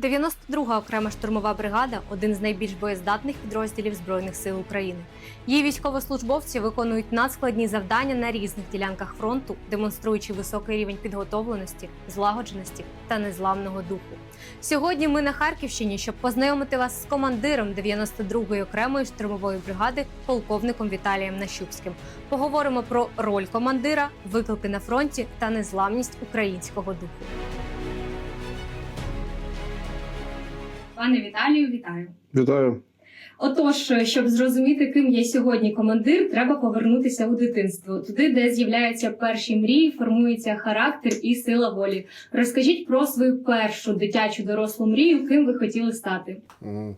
92-га окрема штурмова бригада один з найбільш боєздатних підрозділів Збройних сил України. Її військовослужбовці виконують надскладні завдання на різних ділянках фронту, демонструючи високий рівень підготовленості, злагодженості та незламного духу. Сьогодні ми на Харківщині, щоб познайомити вас з командиром 92-ї окремої штурмової бригади, полковником Віталієм Нащупським. Поговоримо про роль командира, виклики на фронті та незламність українського духу. Пане Віталію, вітаю. Вітаю. Отож, щоб зрозуміти, ким є сьогодні командир, треба повернутися у дитинство, туди, де з'являються перші мрії, формується характер і сила волі. Розкажіть про свою першу дитячу дорослу мрію, ким ви хотіли стати.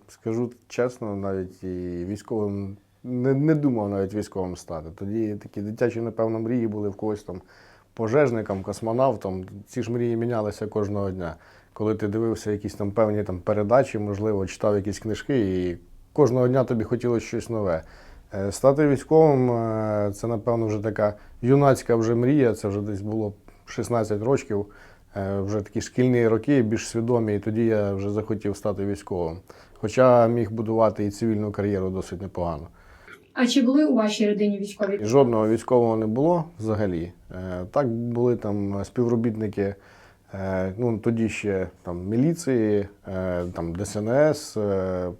Скажу чесно, навіть і військовим не, не думав навіть військовим стати. Тоді такі дитячі, напевно, мрії були в когось там пожежником, космонавтом. Ці ж мрії мінялися кожного дня. Коли ти дивився якісь там певні там передачі, можливо, читав якісь книжки, і кожного дня тобі хотілося щось нове. Е, Стати військовим е, це, напевно, вже така юнацька вже мрія. Це вже десь було 16 років. Е, Вже такі шкільні роки, більш свідомі, і тоді я вже захотів стати військовим. Хоча міг будувати і цивільну кар'єру досить непогано. А чи були у вашій родині військові? Жодного військового не було взагалі. Так були там співробітники, ну тоді ще там міліції, е, там ДСНС е,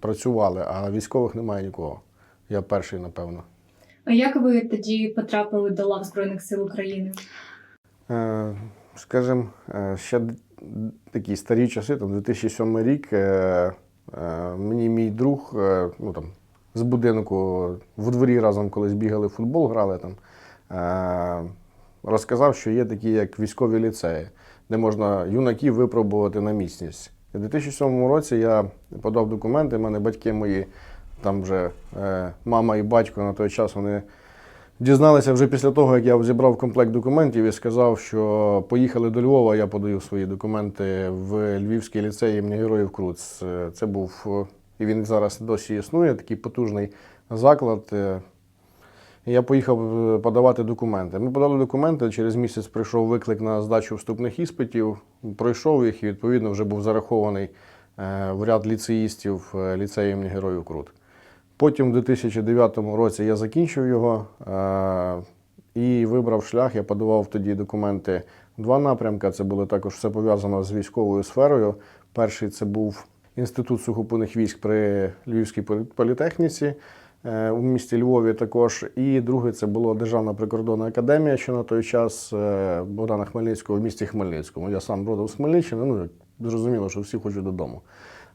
працювали, а військових немає нікого. Я перший, напевно. А як ви тоді потрапили до лав Збройних сил України? Е, Скажімо, е, ще такі старі часи, там 2007 рік, е, е, мені мій друг е, ну, там, з будинку в дворі разом колись бігали в футбол, грали там, е, розказав, що є такі, як військові ліцеї, де можна юнаків випробувати на міцність. У 2007 році я подав документи, в мене батьки мої, там вже е, мама і батько на той час вони Дізналися вже після того, як я зібрав комплект документів і сказав, що поїхали до Львова, я подаю свої документи в Львівський ліцей імені Героїв Круц. Е, Це був, е, і він зараз досі існує, такий потужний заклад. Я поїхав е, подавати документи. Ми подали документи, через місяць прийшов виклик на здачу вступних іспитів, пройшов їх і відповідно вже був зарахований е, в ряд ліцеїстів е, ліцею імені Героїв Крут. Потім, у 2009 році, я закінчив його і вибрав шлях. Я подавав тоді документи два напрямки. Це було також все пов'язано з військовою сферою. Перший це був інститут сухопутних військ при Львівській політехніці у місті Львові також. І другий це була Державна прикордонна академія, що на той час е, Богдана Хмельницького в місті Хмельницькому. Я сам родом з Хмельниччини, ну зрозуміло, що всі хочуть додому.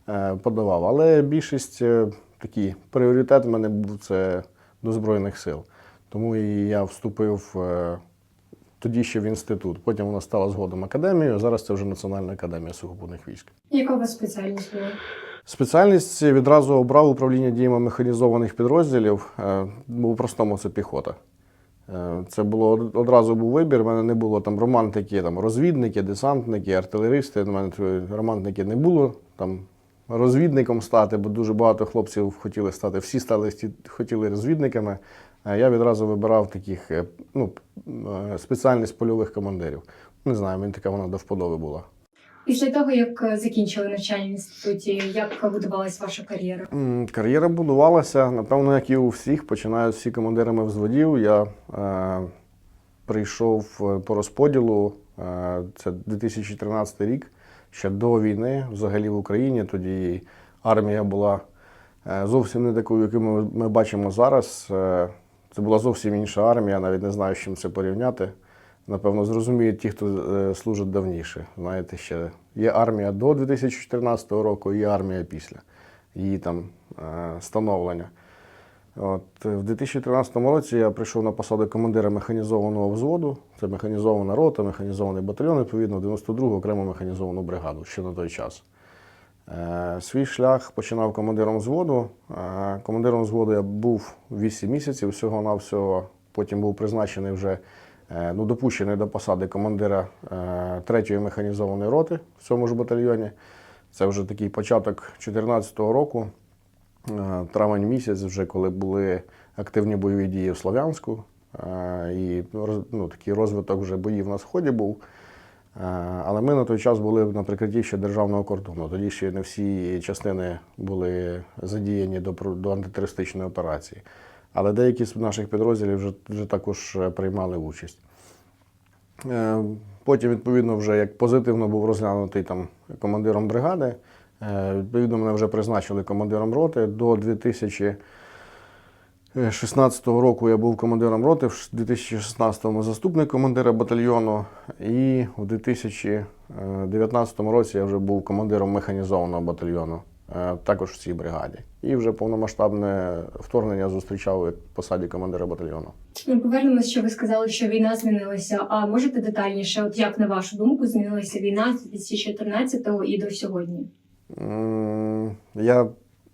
Е, Подавав. Але більшість е, такий пріоритет в мене був це до Збройних сил. Тому і я вступив е, тоді ще в інститут. Потім вона стала згодом академією. Зараз це вже Національна академія сухопутних військ. Яка у вас спеціальність була? Спеціальність відразу обрав управління діями механізованих підрозділів. Е, бо по-простому це піхота. Е, Це було одразу був вибір. У мене не було там романтики, там розвідники, десантники, артилеристи. У мене романтики не було. Там розвідником стати, бо дуже багато хлопців хотіли стати. Всі стали хотіли розвідниками. Я відразу вибирав таких е, ну, спеціальність польових командирів. Не знаю, мені така вона до вподоби була. Після того, як е, закінчили навчання в інституті, як будувалась ваша кар'єра? Кар'єра будувалася, напевно, як і у всіх. Починають всі командирами взводів. Я е, прийшов е, по розподілу. Е, це 2013 рік, ще до війни, взагалі в Україні. Тоді армія була е, зовсім не такою, яку ми, ми бачимо зараз. Це була зовсім інша армія, навіть не знаю, з чим це порівняти. Напевно, зрозуміють ті, хто е, служить давніше. Знаєте, ще є армія до 2014 року, є армія після її там е, становлення. От, в 2013 році я прийшов на посаду командира механізованого взводу. Це механізована рота, механізований батальйон, відповідно, 92-гу окрему механізовану бригаду ще на той час. Е, Свій шлях починав командиром взводу. Командиром взводу я був 8 місяців всього-навсього. Потім був призначений вже ну, допущений до посади командира 3-ї механізованої роти в цьому ж батальйоні. Це вже такий початок 2014 року, е, травень місяць, вже коли були активні бойові дії в Слов'янську. е, І ну, такий розвиток вже боїв на сході був. Але ми на той час були на прикритті ще державного кордону. Тоді ще не всі частини були задіяні до, до антитерористичної операції. Але деякі з наших підрозділів вже, вже також е, приймали участь. Е, Потім, відповідно, вже як позитивно був розглянутий там командиром бригади, е, відповідно, мене вже призначили командиром роти. До 2016 року я був командиром роти, в 2016-му заступник командира батальйону, і в 2019 році я вже був командиром механізованого батальйону, також в цій бригаді. І вже повномасштабне вторгнення зустрічав посаді командира батальйону. Ми повернемось, що ви сказали, що війна змінилася. А можете детальніше, от як на вашу думку, змінилася війна з 2014-го і до сьогодні? Я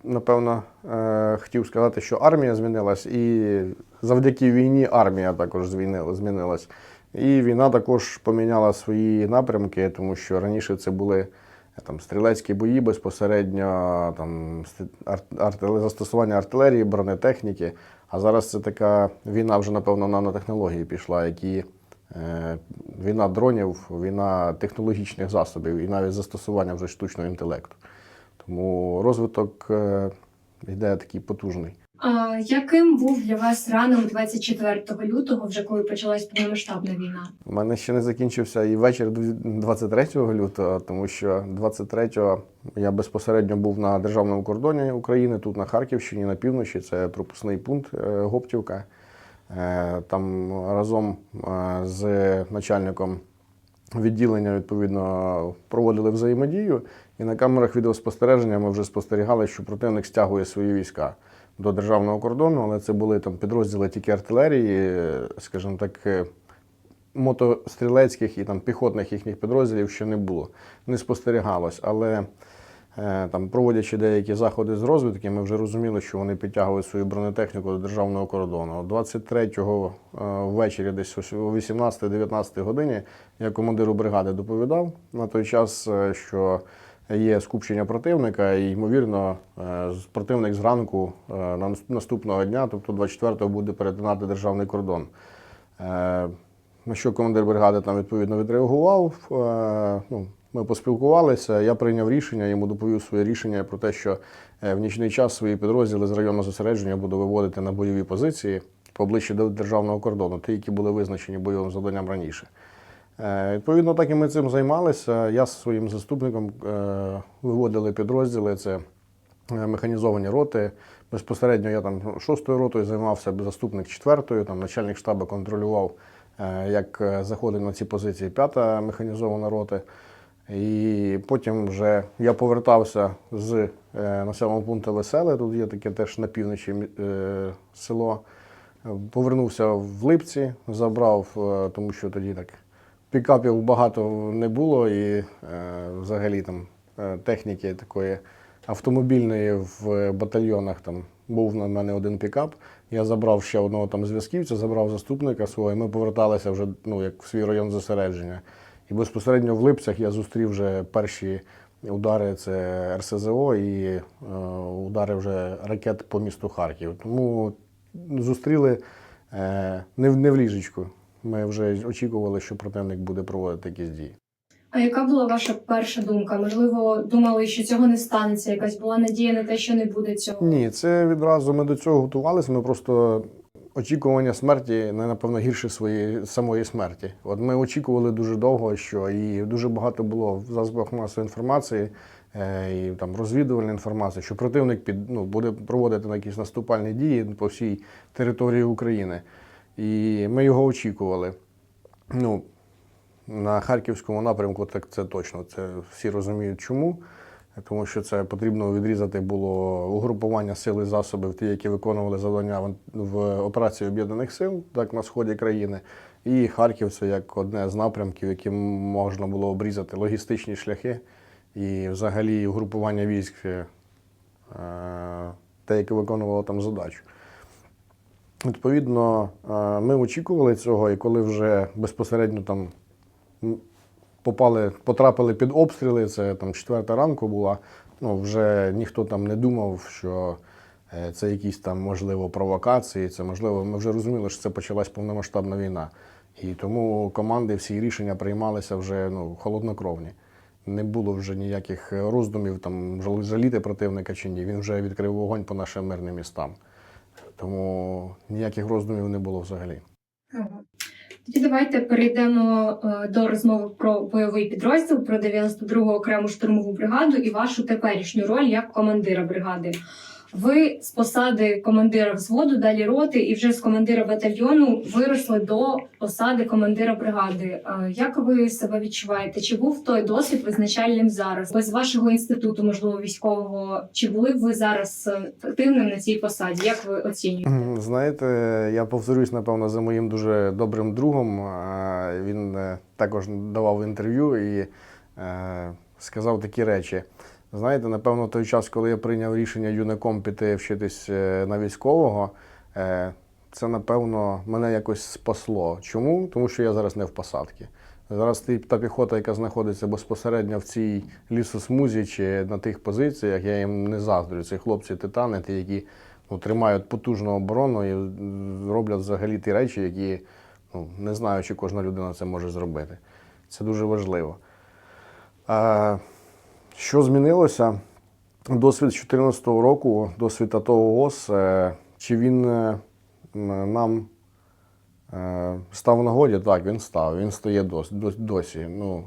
напевно е, хотів сказати, що армія змінилась, і завдяки війні армія також змінила- змінилась. І війна також поміняла свої напрямки, тому що раніше це були е, там, стрілецькі бої безпосередньо, там, арт- застосування артилерії, бронетехніки. А зараз це така війна вже, напевно, нанотехнології пішла, які е, війна дронів, війна технологічних засобів і навіть застосування вже штучного інтелекту. Тому розвиток е, йде такий потужний. А яким був для вас ранок 24 лютого, вже коли почалась повномасштабна війна? У мене ще не закінчився і вечір 23 лютого, тому що 23-го я безпосередньо був на державному кордоні України, тут на Харківщині, на півночі. Це пропускний пункт е, Гоптівка. Е, Там разом е, з начальником відділення відповідно проводили взаємодію, і на камерах відеоспостереження ми вже спостерігали, що противник стягує свої війська до державного кордону, але це були там підрозділи тільки артилерії, скажімо так, е, мотострілецьких і там піхотних їхніх підрозділів ще не було, не спостерігалось. Але е, там, проводячи деякі заходи з розвідки, ми вже розуміли, що вони підтягують свою бронетехніку до державного кордону. 23-го е, ввечері, десь о 18-19 годині, я командиру бригади доповідав на той час, що є скупчення противника, і ймовірно, е, противник зранку е, на наступного дня, тобто 24-го, буде перетинати державний кордон. Е, На що командир бригади там відповідно відреагував. Ну, ми поспілкувалися. Я прийняв рішення, йому доповів своє рішення про те, що в нічний час свої підрозділи з районного зосередження буду виводити на бойові позиції поближче до державного кордону, ті, які були визначені бойовим завданням раніше. Е, Відповідно, так і ми цим займалися. Я з своїм заступником е, виводили підрозділи. Це е, механізовані роти. Безпосередньо я там шостою ротою займався, заступник четвертою, там начальник штабу контролював, як заходить на ці позиції п'ята механізована рота. І потім вже я повертався з населеного пункту Веселе, тут є таке теж на півночі село. Повернувся в Липці, забрав, тому що тоді так пікапів багато не було, і е, взагалі там е, техніки такої автомобільної в батальйонах там був на мене один пікап. Я забрав ще одного там зв'язківця, забрав заступника свого, і ми поверталися вже ну, як в свій район зосередження. І безпосередньо в Липцях я зустрів вже перші удари це РСЗО і е, удари вже ракет по місту Харків. Тому зустріли е, не, не в ліжечку. Ми вже очікували, що противник буде проводити якісь дії. А яка була ваша перша думка? Можливо, думали, що цього не станеться? Якась була надія на те, що не буде цього? Ні, це відразу ми до цього готувалися. Ми просто очікування смерті не напевно гірше своєї самої смерті. От ми очікували дуже довго, що і дуже багато було в засобах масової інформації е, і там розвідувальної інформації, що противник під ну буде проводити на якісь наступальні дії по всій території України. І ми його очікували. Ну, на харківському напрямку так це точно. Це всі розуміють, чому. Тому що це потрібно відрізати було угрупування сил і засобів, ті, які виконували завдання в- операції об'єднаних сил, так на сході країни. І Харків це як одне з напрямків, яким можна було обрізати логістичні шляхи і взагалі угрупування військ, е, те, яке виконувало там задачу. Відповідно, е, ми очікували цього, і коли вже безпосередньо там попали, потрапили під обстріли, це там четверта ранку була. Ну, вже ніхто там не думав, що е, це якісь там, можливо, провокації, це можливо, ми вже розуміли, що це почалась повномасштабна війна. І тому команди всі рішення приймалися вже ну, холоднокровні. Не було вже ніяких роздумів, там жал- жаліти противника чи ні. Він вже відкрив вогонь по нашим мирним містам. Тому ніяких роздумів не було взагалі. Тоді давайте перейдемо е, до розмови про бойовий підрозділ, про 92 го окрему штурмову бригаду і вашу теперішню роль як командира бригади. Ви з посади командира взводу, далі роти, і вже з командира батальйону виросли до посади командира бригади. Е, Як ви себе відчуваєте? Чи був той досвід визначальним зараз? Без вашого інституту, можливо, військового, чи були б ви зараз е, активним на цій посаді? Як ви оцінюєте? Знаєте, я повторюсь, напевно, за моїм дуже добрим другом. Він е, також давав інтерв'ю і сказав такі речі. Знаєте, напевно, той час, коли я прийняв рішення юнаком піти вчитись е, на військового, е, це, напевно, мене якось спасло. Чому? Тому що я зараз не в посадці. Зараз та піхота, яка знаходиться безпосередньо в цій лісосмузі чи на тих позиціях, я їм не заздрю. Це хлопці титани, ті, які ну, тримають потужну оборону і роблять взагалі ті речі, які ну, не знаю, чи кожна людина це може зробити. Це дуже важливо. А, що змінилося? Досвід з 2014 року, досвід АТО ООС, е, чи він е, нам е, став нагоді? Так, він став, він стає дос- дос- досі. Ну,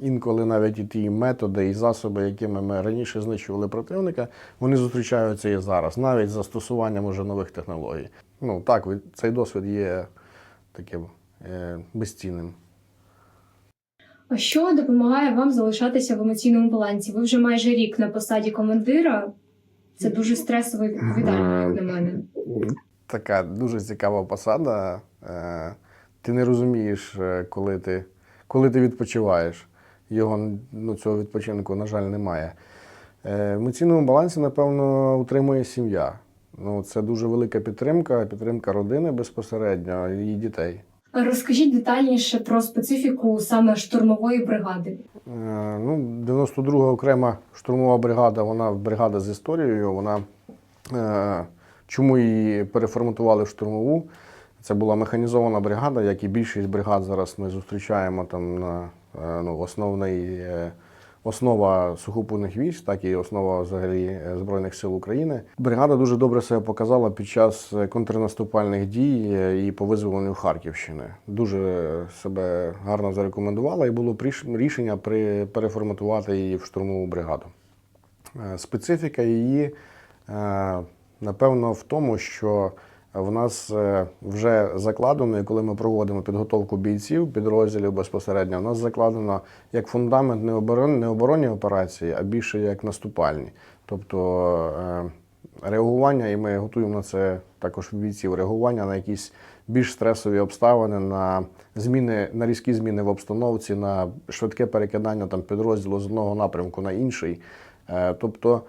інколи навіть і ті методи і засоби, якими ми раніше знищували противника, вони зустрічаються і зараз, навіть з застосуванням уже нових технологій. Ну так, цей досвід є таким безцінним. А що допомагає вам залишатися в емоційному балансі? Ви вже майже рік на посаді командира. Це дуже стресово і відповідально, як на мене. Така дуже цікава посада. Е, Ти не розумієш, е, коли ти, коли ти відпочиваєш. Його ну, цього відпочинку, на жаль, немає. Е, В емоційному балансі, напевно, утримує сім'я. Ну, це дуже велика підтримка, підтримка родини безпосередньо і дітей. Розкажіть детальніше про специфіку саме штурмової бригади. Е, Ну, 92-га окрема штурмова бригада, вона бригада з історією. Вона е, чому її переформатували в штурмову? Це була механізована бригада, як і більшість бригад зараз ми зустрічаємо там на е, ну, основний, е, основа сухопутних військ, так і основа взагалі е, Збройних сил України. Бригада дуже добре себе показала під час е, контрнаступальних дій е, і по визволенню Харківщини. Дуже себе гарно зарекомендувала, і було рішення при переформатувати її в штурмову бригаду. Специфіка її, напевно, в тому, що в нас е, вже закладено, і коли ми проводимо підготовку бійців підрозділів безпосередньо, у нас закладено як фундамент не оборонні, не оборонні операції, а більше як наступальні. Тобто е, реагування, і ми готуємо на це також бійців, реагування на якісь більш стресові обставини, на зміни, на різкі зміни в обстановці, на швидке перекидання там підрозділу з одного напрямку на інший. Е, Тобто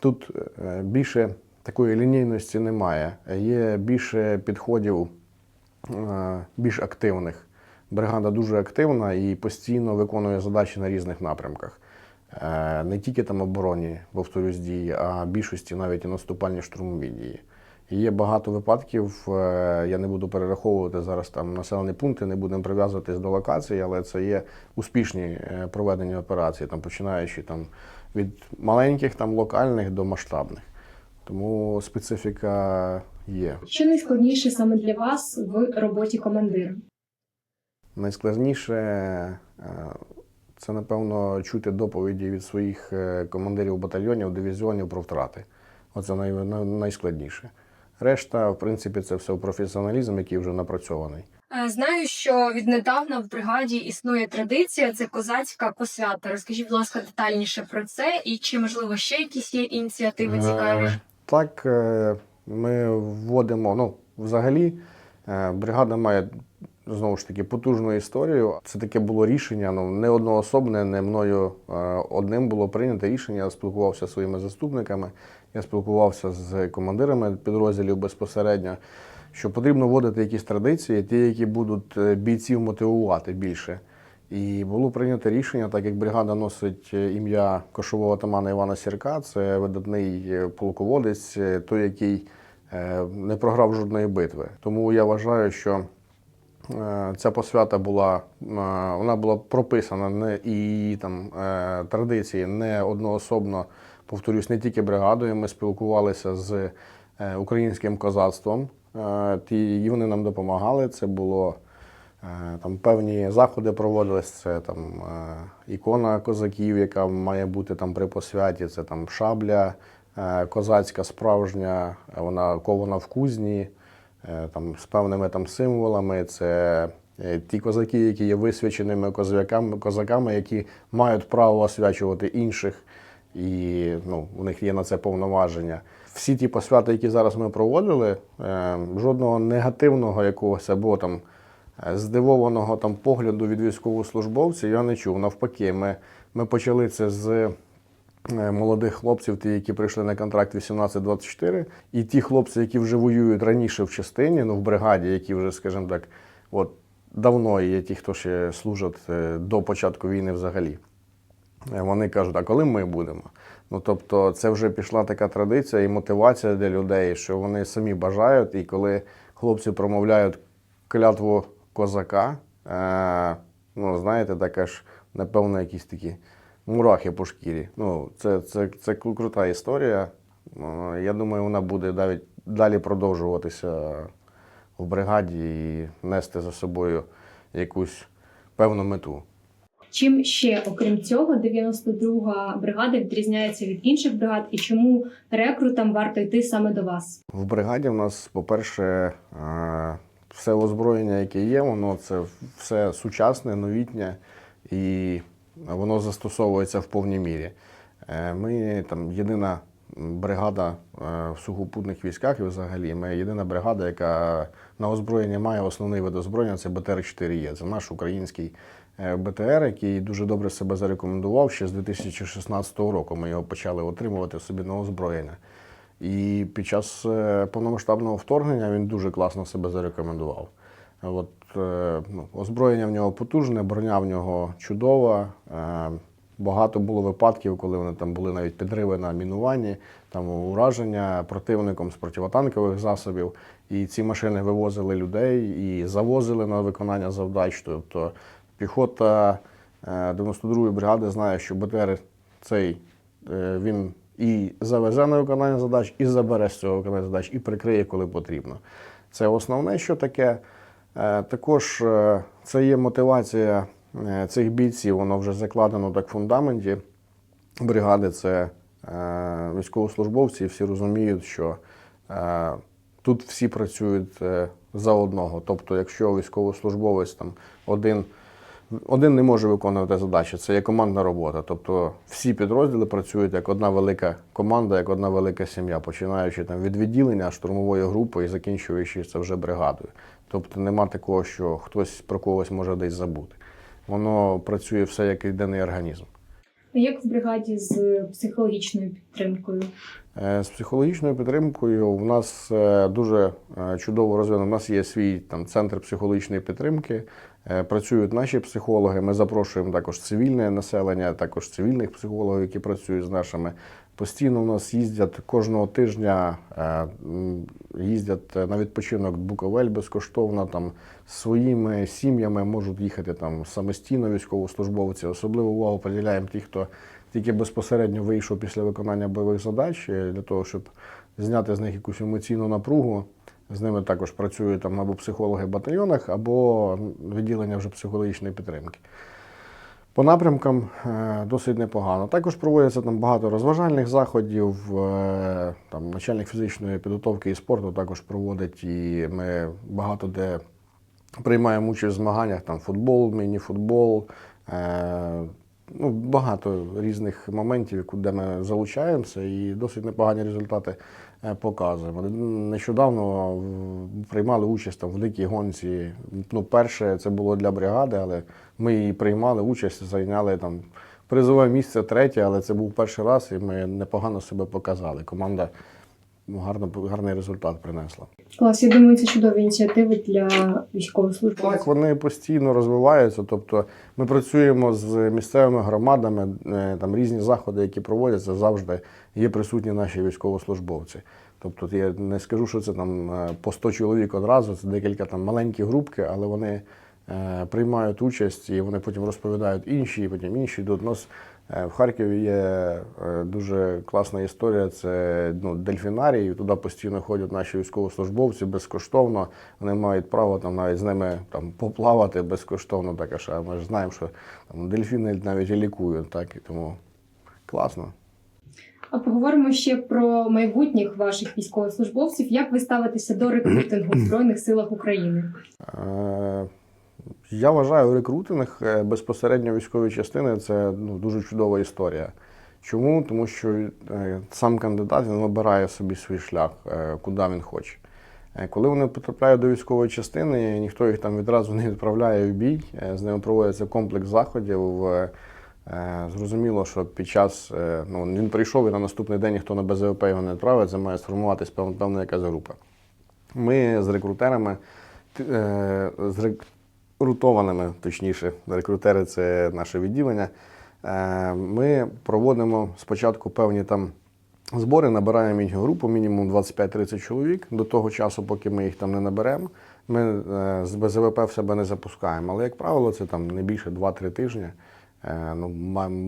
тут більше такої лінійності немає. Є більше підходів е, більш активних. Бригада дуже активна і постійно виконує задачі на різних напрямках. Е, Не тільки там оборонні, повторюсь, дії, а більшості навіть і наступальні штурмові дії. Є багато випадків, е, я не буду перераховувати зараз там населені пункти, не будемо прив'язуватись до локації, але це є успішні проведення операцій, там, починаючи там, від маленьких там, локальних до масштабних. Тому специфіка є. Що найскладніше саме для вас в роботі командира? Найскладніше е, це, напевно, чути доповіді від своїх е, командирів батальйонів, дивізіонів про втрати. Оце най, най- найскладніше. Решта, в принципі, це все професіоналізм, який вже напрацьований. Е, Знаю, що віднедавна в бригаді існує традиція, це козацька посвята. Розкажіть, будь ласка, детальніше про це і чи можливо ще якісь є ініціативи цікаві? Так, е, ми вводимо, ну, взагалі, е, бригада має знову ж таки потужну історію. Це таке було рішення, ну, не одноособне, не мною е, одним було прийнято рішення. Я спілкувався зі своїми заступниками, я спілкувався з командирами підрозділів безпосередньо, що потрібно вводити якісь традиції, ті, які будуть бійців мотивувати більше. І було прийнято рішення, так як бригада носить е, ім'я кошового атамана Івана Сірка, це видатний е, полководець, е, той, який не програв жодної битви. Тому я вважаю, що ця посвята була, вона була прописана не і її там традиції не одноособно, повторюсь, не тільки бригадою. Ми спілкувалися з українським козацтвом. І вони нам допомагали. Це було там певні заходи проводились. Це там е, ікона козаків, яка має бути там при посвяті. Це там шабля е, козацька справжня, е, вона кована в кузні е, там, з певними там символами. Це е, ті козаки, які є висвяченими козаками, козаками, які мають право освячувати інших, і ну, у них є на це повноваження. Всі ті посвяти, які зараз ми проводили, е, жодного негативного якогось або там е, здивованого там погляду від військовослужбовців я не чув. Навпаки, ми, ми почали це з е, молодих хлопців, ті, які прийшли на контракт 18-24, і ті хлопці, які вже воюють раніше в частині, ну в бригаді, які вже, скажімо так, от давно є ті, хто ще служать е, до початку війни взагалі. Е, Вони кажуть, а коли ми будемо? Ну тобто, це вже пішла така традиція і мотивація для людей, що вони самі бажають, і коли хлопці промовляють клятву козака, е, ну знаєте, така ж, напевно, якісь такі мурахи по шкірі. Ну, це, це, це крута історія. Е, Я думаю, вона буде навіть далі продовжуватися в бригаді і нести за собою якусь певну мету. Чим ще, окрім цього, 92-га бригада відрізняється від інших бригад, і чому рекрутам варто йти саме до вас? В бригаді в нас, по-перше, е, все озброєння, яке є, воно це все сучасне, новітнє і воно застосовується в повній мірі. Е, Ми там єдина бригада е, в сухопутних військах і взагалі. Ми єдина бригада, яка на озброєння має основний вид озброєння це БТР-4Е. Це наш український е, БТР, який дуже добре себе зарекомендував ще з 2016 року. Ми його почали отримувати собі на озброєння. І під час е, повномасштабного вторгнення він дуже класно себе зарекомендував. От, е, ну, озброєння в нього потужне, броня в нього чудова. Е, Багато було випадків, коли вони там були навіть підриви на мінуванні, там ураження противником з противотанкових засобів. І ці машини вивозили людей і завозили на виконання завдач. Тобто піхота е, 92-ї бригади знає, що БТР цей він і завезе на виконання задач, і забере з цього виконання задач, і прикриє, коли потрібно. Це основне, що таке. Е, Також е, це є мотивація е, цих бійців, воно вже закладено так в фундаменті бригади. Це військовослужбовці, і всі розуміють, що тут всі працюють за одного. Тобто, якщо військовослужбовець там один один не може виконувати задачі. Це є командна робота. Тобто всі підрозділи працюють як одна велика команда, як одна велика сім'я, починаючи там від відділення штурмової групи і закінчуючи це вже бригадою. Тобто нема такого, що хтось про когось може десь забути. Воно працює все як єдиний організм. Як в бригаді з психологічною підтримкою? Е, З психологічною підтримкою у нас е, дуже е, чудово розвинено. У нас є свій там центр психологічної підтримки. Е, Працюють наші психологи. Ми запрошуємо також цивільне населення, також цивільних психологів, які працюють з нашими. Постійно у нас їздять кожного тижня, е, їздять на відпочинок Буковель безкоштовно. Там своїми сім'ями можуть їхати там самостійно військовослужбовці. Особливу увагу приділяємо ті, хто тільки безпосередньо вийшов після виконання бойових задач е, для того, щоб зняти з них якусь емоційну напругу. З ними також працюють там або психологи в батальйонах, або відділення вже психологічної підтримки. По напрямкам е, досить непогано. Також проводяться там багато розважальних заходів. е, Там начальник фізичної підготовки і спорту також проводить, і ми багато де приймаємо участь в змаганнях, там футбол, міні-футбол. Е, ну, багато різних моментів, де ми залучаємося, і досить непогані результати показуємо. Нещодавно приймали участь там, в великій гонці. Ну, перше це було для бригади, але ми її приймали участь, зайняли там призове місце третє, але це був перший раз, і ми непогано себе показали. Команда гарно, гарний результат принесла. Клас, я думаю, це чудові ініціативи для військовослужбовців. Так, вони постійно розвиваються. Тобто ми працюємо з місцевими громадами, е, там різні заходи, які проводяться, завжди є присутні наші військовослужбовці. Тобто я не скажу, що це там е, по 100 чоловік одразу, це декілька там маленькі групки, але вони е, приймають участь і вони потім розповідають інші, і потім інші йдуть. У нас в Харкові є е, дуже класна історія. Це ну, дельфінарій. Туди постійно ходять наші військовослужбовці безкоштовно. Вони мають право там навіть з ними там поплавати безкоштовно. Також а ми ж знаємо, що там дельфіни навіть і лікують, так і тому класно. А поговоримо ще про майбутніх ваших військовослужбовців. Як ви ставитеся до рекрутингу в Збройних силах України? Я вважаю, рекрутинг е, безпосередньо військової частини це ну, дуже чудова історія. Чому? Тому що е, сам кандидат він вибирає собі свій шлях, е, куди він хоче. Коли вони потрапляють до військової частини, ніхто їх там відразу не відправляє в бій. З ними проводиться комплекс заходів. Зрозуміло, що під час ну, він прийшов і на наступний день ніхто на БЗВП його не відправить, це має сформуватись певна, якась група. Ми з рекрутерами, з рекрутованими, точніше, рекрутери це наше відділення. е, Ми проводимо спочатку певні там збори, набираємо їх групу, мінімум 25-30 чоловік. До того часу, поки ми їх там не наберемо, ми е, з БЗВП в себе не запускаємо. Але, як правило, це там не більше 2-3 тижні. е, Ну,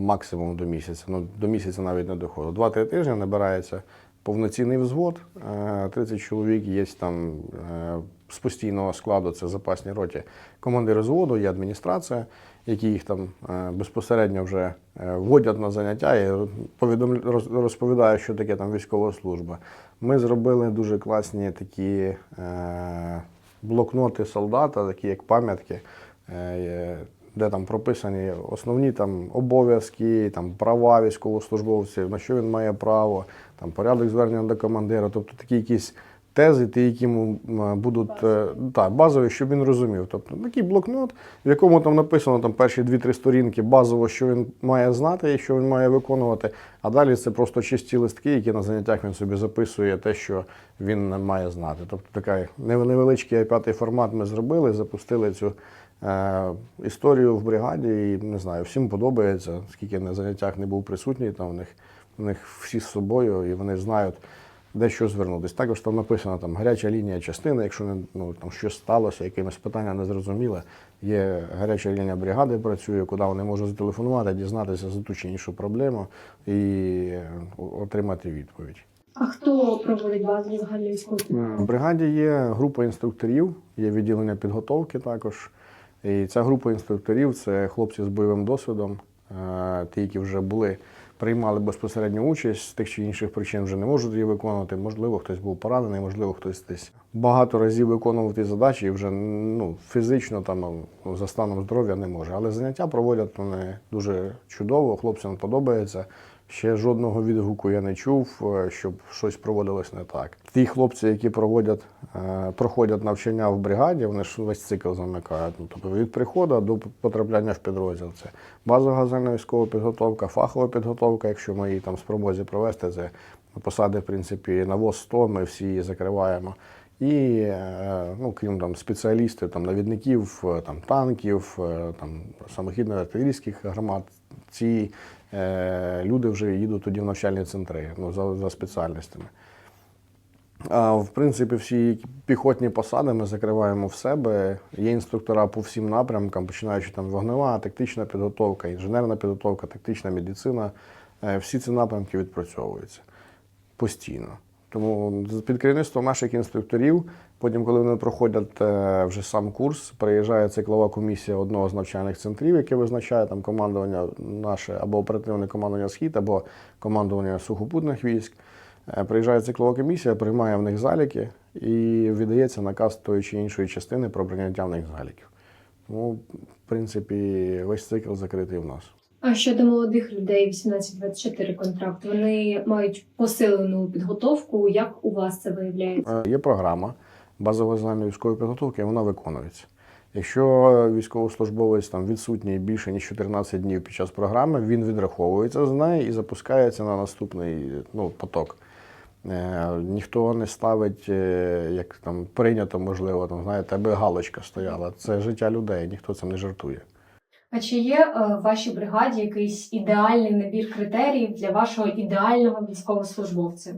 максимум до місяця. Ну, до місяця навіть не доходить. 2-3 тижні набирається повноцінний взвод, е, 30 чоловік є там з постійного складу, це запасні роті. Командир взводу, є адміністрація, які їх там е, безпосередньо вже е, вводять на заняття і розповідають, що таке там військова служба. Ми зробили дуже класні такі е, блокноти солдата, такі як пам'ятки. де там прописані основні там обов'язки, там права військовослужбовців, на що він має право, там порядок звернення до командира, тобто такі якісь тези, ті, які йому будуть е, так, базові, щоб він розумів. Тобто такий блокнот, в якому там написано там перші дві-три сторінки базово, що він має знати і що він має виконувати. А далі це просто чисті листки, які на заняттях він собі записує те, що він має знати. Тобто такий невеличкий А5 формат ми зробили, запустили цю е, історію в бригаді, і не знаю, всім подобається, скільки на заняттях не був присутній, там в них, в них всі з собою, і вони знають, де що звернутися. Також там написано там гаряча лінія частини, якщо не, ну, там щось сталося, якимось питання не зрозуміле. Є гаряча лінія бригади, працює, куди вони можуть зателефонувати, дізнатися за ту чи іншу проблему і е, отримати відповідь. А хто проводить базові загальні військові? В бригаді є група інструкторів, є відділення підготовки також. І ця група інструкторів це хлопці з бойовим досвідом, е, ті, які вже були, приймали безпосередню участь, з тих чи інших причин вже не можуть її виконувати. Можливо, хтось був поранений, можливо, хтось десь багато разів виконував ті задачі і вже ну, фізично там ну, за станом здоров'я не може. Але заняття проводять вони дуже чудово, хлопцям подобається. Ще жодного відгуку я не чув, е, щоб щось проводилось не так. Ті хлопці, які проводять, е, проходять навчання в бригаді, вони ж весь цикл замикають. Ну, тобто від приходу до потрапляння в підрозділ. Це базова загальна військова підготовка, фахова підготовка. Якщо ми її там спробуємо провести, це посади, в принципі, на ВОЗ 100, ми всі її закриваємо. І е, ну, крім там спеціалістів, там навідників, там танків, там самохідно-артилерійських громад, ці люди вже їдуть тоді в навчальні центри ну, за, за спеціальностями. А, в принципі, всі піхотні посади ми закриваємо в себе. Є інструктора по всім напрямкам, починаючи там вогнева, тактична підготовка, інженерна підготовка, тактична медицина. Е, Всі ці напрямки відпрацьовуються постійно. Тому під керівництвом наших інструкторів, потім, коли вони проходять е, вже сам курс, приїжджає циклова комісія одного з навчальних центрів, яке визначає там командування наше або оперативне командування Схід, або командування сухопутних військ. Е, Приїжджає циклова комісія, приймає в них заліки і віддається наказ тої чи іншої частини про прийняття в них заліків. Тому, в принципі, весь цикл закритий в нас. А щодо молодих людей 18-24 контракт, вони мають посилену підготовку. Як у вас це виявляється? Е, Є програма базової загальної військової підготовки, вона виконується. Якщо військовослужбовець там відсутній більше ніж 14 днів під час програми, він відраховується з неї і запускається на наступний ну, поток. Е, ніхто не ставить, е, як там прийнято, можливо, там, знаєте, аби галочка стояла. Це життя людей, ніхто цим не жартує. А чи є е, в вашій бригаді якийсь ідеальний набір критеріїв для вашого ідеального військовослужбовця?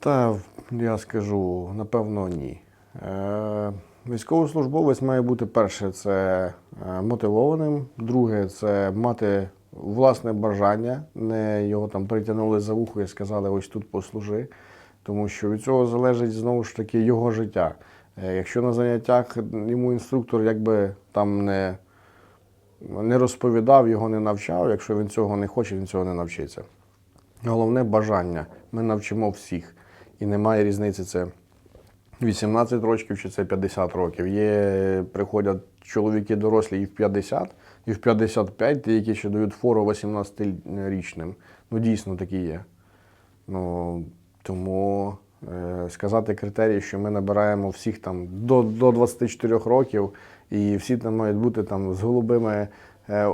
Та я скажу, напевно, ні. Е, військовослужбовець має бути перше це е, мотивованим, друге це мати власне бажання, не його там притягнули за вухо і сказали, ось тут послужи. Тому що від цього залежить знову ж таки його життя. Е, Якщо на заняттях йому інструктор якби там не, не розповідав, його не навчав, якщо він цього не хоче, він цього не навчиться. Головне бажання. Ми навчимо всіх. І немає різниці, це 18 років чи це 50 років. Є, приходять чоловіки дорослі і в 50, і в 55, ті, які ще дають фору 18-річним. Ну, дійсно такі є. Ну, тому е, сказати критерії, що ми набираємо всіх там до, до 24 років, і всі там мають бути там з голубими е,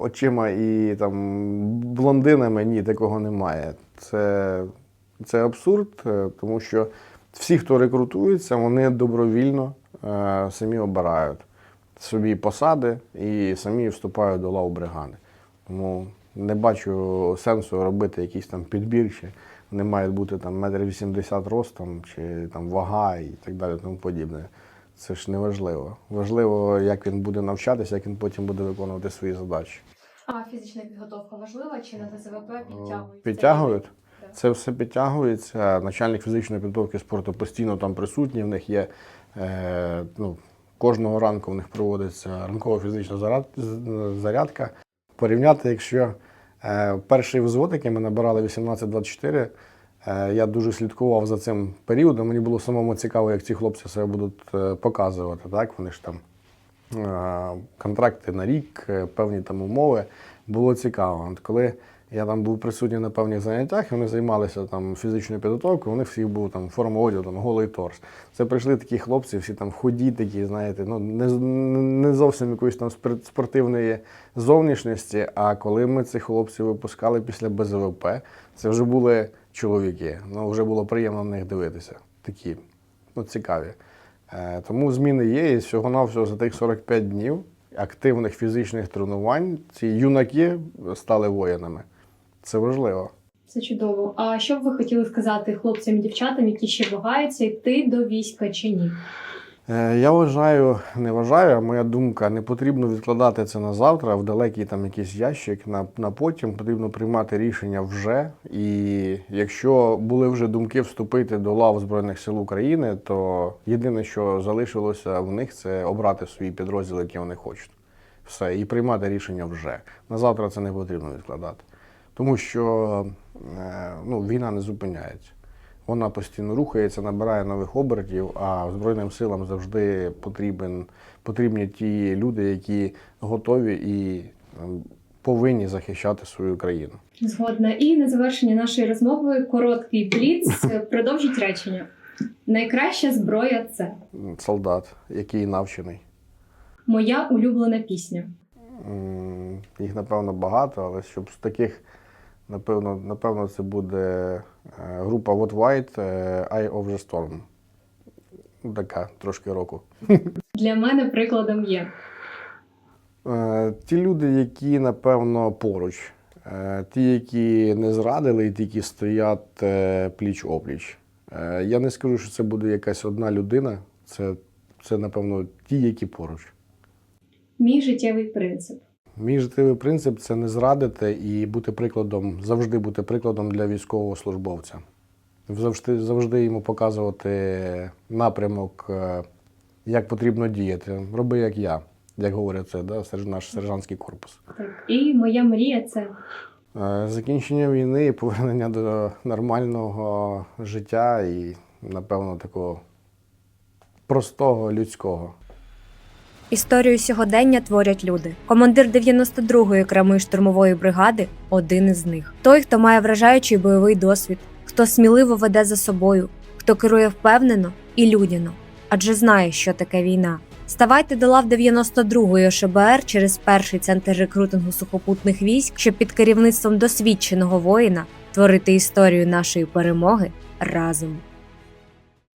очима і там блондинами, ні, такого немає. Це, це абсурд, е, тому що всі, хто рекрутується, вони добровільно е, самі обирають собі посади і самі вступають до лав бригади. Тому не бачу сенсу робити якісь там підбірчі. Вони мають бути там метр вісімдесят ростом чи там вага і так далі, тому подібне. Це ж не важливо. Важливо, як він буде навчатися, як він потім буде виконувати свої задачі. А фізична підготовка важлива чи на ТЗВП підтягують? Підтягують. Це все підтягується. Начальник фізичної підготовки спорту постійно там присутній. В них є е, ну, кожного ранку в них проводиться ранкова фізична зарядка. Порівняти, якщо е, перший взвод, який ми набирали 18-24, е, я дуже слідкував за цим періодом. Мені було самому цікаво, як ці хлопці себе будуть показувати. Так? Вони ж там контракти на рік, певні там умови. Було цікаво. От коли я там був присутній на певних заняттях, вони займалися там фізичною підготовкою, них всіх був там форма одягу, там голий торс. Це прийшли такі хлопці, всі там худі, такі, знаєте, ну не, не зовсім якоїсь там спортивної зовнішності. А коли ми цих хлопців випускали після БЗВП, це вже були чоловіки. Ну вже було приємно на них дивитися. Такі, ну, цікаві. Е, Тому зміни є, і всього-навсього за тих 45 днів активних фізичних тренувань ці юнаки стали воїнами. Це важливо. Це чудово. А що б ви хотіли сказати хлопцям і дівчатам, які ще вагаються йти до війська чи ні? Е, Я вважаю, не вважаю, а моя думка, не потрібно відкладати це на завтра, в далекий там якийсь ящик на, на потім. Потрібно приймати рішення вже. І якщо були вже думки вступити до лав Збройних сил України, то єдине, що залишилося в них, це обрати свої підрозділи, які вони хочуть. Все, і приймати рішення вже. На завтра це не потрібно відкладати. Тому що е, ну, війна не зупиняється. Вона постійно рухається, набирає нових обертів, а Збройним силам завжди потрібен, потрібні ті люди, які готові і ем, повинні захищати свою країну. Згодна. І на завершення нашої розмови короткий бліц. Продовжіть речення. Найкраща зброя це Солдат, який навчений. моя улюблена пісня. Їх, напевно, багато, але щоб з таких, напевно, напевно це буде е, група What White е, Eye of the Storm. Ну, Така трошки року. Для мене прикладом є Е, Ті люди, які, напевно, поруч, ті, які не зрадили, і ті, які стоять пліч-опліч. Е, Я не скажу, що це буде якась одна людина, це, це напевно, ті, які поруч. мій життєвий принцип. Мій життєвий принцип це не зрадити і бути прикладом, завжди бути прикладом для військового службовця. Завжди, завжди йому показувати напрямок, е, як потрібно діяти. Роби як я, як говорять це, да, наш сержантський корпус. Так. І моя мрія це Е, Закінчення війни і повернення до нормального життя і, напевно, такого простого людського. Історію сьогодення творять люди. Командир 92-ї окремої штурмової бригади один із них. Той, хто має вражаючий бойовий досвід, хто сміливо веде за собою, хто керує впевнено і людяно, адже знає, що таке війна. Ставайте до лав 92-ї ОШБР через перший центр рекрутингу сухопутних військ, щоб під керівництвом досвідченого воїна творити історію нашої перемоги разом.